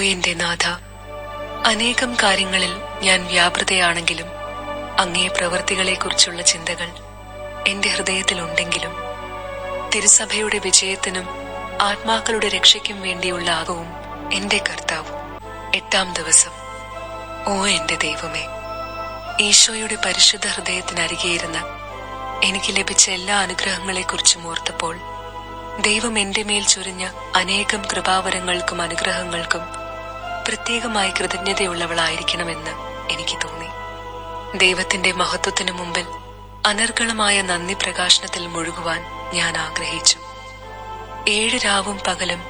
എന്റെ നാഥ. അനേകം കാര്യങ്ങളിൽ ഞാൻ വ്യാപൃതയാണെങ്കിലും അങ്ങേ പ്രവൃത്തികളെക്കുറിച്ചുള്ള ചിന്തകൾ എന്റെ ഹൃദയത്തിലുണ്ടെങ്കിലും തിരുസഭയുടെ വിജയത്തിനും ആത്മാക്കളുടെ രക്ഷയ്ക്കും വേണ്ടിയുള്ള ആകവും എന്റെ കർത്താവ്. എട്ടാം ദിവസം. ഓ എന്റെ ദൈവമേ ഈശോയുടെ പരിശുദ്ധ ഹൃദയത്തിനരികെയിരുന്ന് എനിക്ക് ലഭിച്ച എല്ലാ അനുഗ്രഹങ്ങളെക്കുറിച്ചും ഓർത്തപ്പോൾ ദൈവം എന്റെ മേൽ ചൊരിഞ്ഞ അനേകം കൃപാവരങ്ങൾക്കും അനുഗ്രഹങ്ങൾക്കും പ്രത്യേകമായി കൃതജ്ഞതയുള്ളവളായിരിക്കണമെന്ന് എനിക്ക് തോന്നി. ദൈവത്തിന്റെ മഹത്വത്തിനു മുമ്പിൽ അനർഗളമായ നന്ദി പ്രകാശനത്തിൽ മുഴുകുവാൻ ഞാൻ ആഗ്രഹിച്ചു. ഏഴ് രാവും പകലും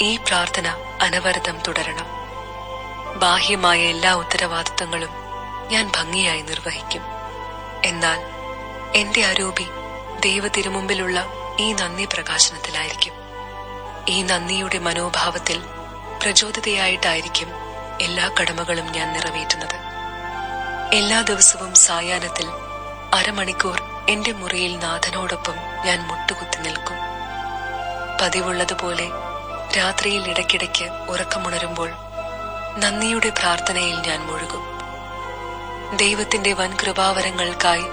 ഈ പ്രാർത്ഥന അനവരതം തുടരണം. ബാഹ്യമായ എല്ലാ ഉത്തരവാദിത്തങ്ങളും ഞാൻ ഭംഗിയായി നിർവഹിക്കും. എന്നാൽ എന്റെ അരൂപി ദൈവത്തിരുമുമ്പിലുള്ള ഈ നന്ദി പ്രകാശനത്തിലായിരിക്കും. ഈ നന്ദിയുടെ മനോഭാവത്തിൽ പ്രചോദിതയായിട്ടായിരിക്കും എല്ലാ കടമകളും ഞാൻ നിറവേറ്റുന്നത്. എല്ലാ ദിവസവും സായാഹ്നത്തിൽ അരമണിക്കൂർ എന്റെ മുറിയിൽ നാഥനോടൊപ്പം ഞാൻ മുട്ടുകുത്തി നിൽക്കും. പതിവുള്ളതുപോലെ രാത്രിയിൽ ഇടയ്ക്കിടയ്ക്ക് ഉറക്കമുണരുമ്പോൾ നന്ദിയുടെ പ്രാർത്ഥനയിൽ ഞാൻ മുഴുകും. ദൈവത്തിന്റെ വൻ കൃപാവരങ്ങൾക്കായി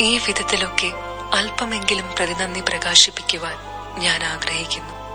ഈ വിധത്തിലൊക്കെ അല്പമെങ്കിലും പ്രതിനന്ദി പ്രകാശിപ്പിക്കുവാൻ ഞാൻ ആഗ്രഹിക്കുന്നു.